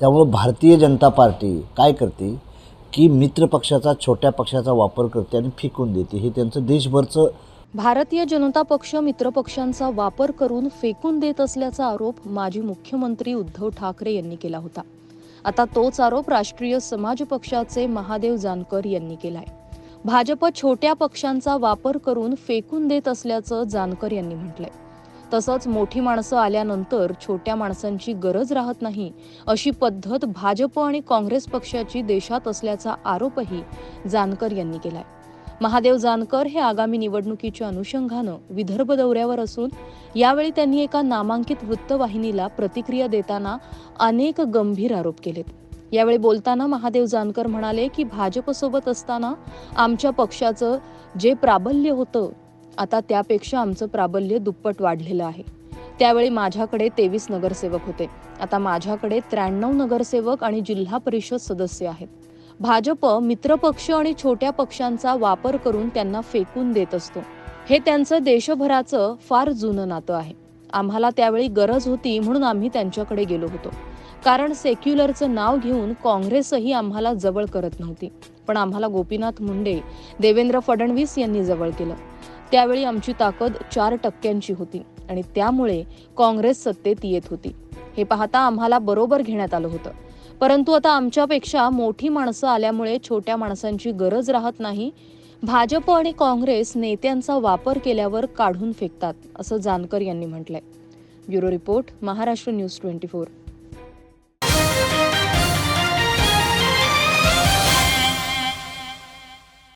त्यामुळं भारतीय जनता पार्टी काय करते की मित्र पक्षाचा छोट्या पक्षाचा वापर करते आणि फेकून देते. हे त्यांचं देशभरचं भारतीय जनता पक्ष मित्रपक्षांचा वापर करून फेकून देत असल्याचा आरोप माजी मुख्यमंत्री उद्धव ठाकरे यांनी केला होता. आता तोच आरोप राष्ट्रीय समाज पक्षाचे महादेव जानकर यांनी केलाय. भाजप छोट्या पक्षांचा वापर करून फेकून देत असल्याचं जानकर यांनी म्हटलंय. तसंच मोठी माणसं आल्यानंतर छोट्या माणसांची गरज राहत नाही अशी पद्धत भाजप आणि काँग्रेस पक्षाची देशात असल्याचा आरोपही जानकर यांनी केलाय. महादेव जानकर हे आगामी निवडणुकीच्या अनुषंगानं विदर्भ दौऱ्यावर असून यावेळी त्यांनी एका नामांकित वृत्तवाहिनीला प्रतिक्रिया देताना अनेक गंभीर आरोप केलेत. यावेळी बोलताना महादेव जानकर म्हणाले की भाजपसोबत असताना आमच्या पक्षाचं जे प्राबल्य होतं आता त्यापेक्षा आमचं प्राबल्य दुप्पट वाढलेलं आहे. त्यावेळी माझ्याकडे तेवीस नगरसेवक होते. आता माझ्याकडे त्र्याण्णव नगरसेवक आणि जिल्हा परिषद सदस्य आहेत. भाजप मित्रपक्ष आणि छोट्या पक्षांचा वापर करून त्यांना फेकून देत असतो. हे त्यांचं देशभराचं फार जुनं नातं आहे. आम्हाला त्यावेळी गरज होती म्हणून आम्ही त्यांच्याकडे गेलो होतो. कारण सेक्युलरचं नाव घेऊन काँग्रेसही आम्हाला जवळ करत नव्हती. पण आम्हाला गोपीनाथ मुंडे देवेंद्र फडणवीस यांनी जवळ केलं. त्यावेळी आमची ताकद चार टक्क्यांची होती आणि त्यामुळे काँग्रेस सत्तेत येत होती. हे पाहता आम्हाला बरोबर घेण्यात आलं होतं. परंतु आता आमच्यापेक्षा मोठी माणसं आल्यामुळे छोट्या माणसांची गरज राहत नाही. भाजप आणि काँग्रेस नेत्यांचा वापर केल्यावर काढून फेकतात असं जानकर यांनी म्हटलंय. Bureau report Maharashtra news twenty four.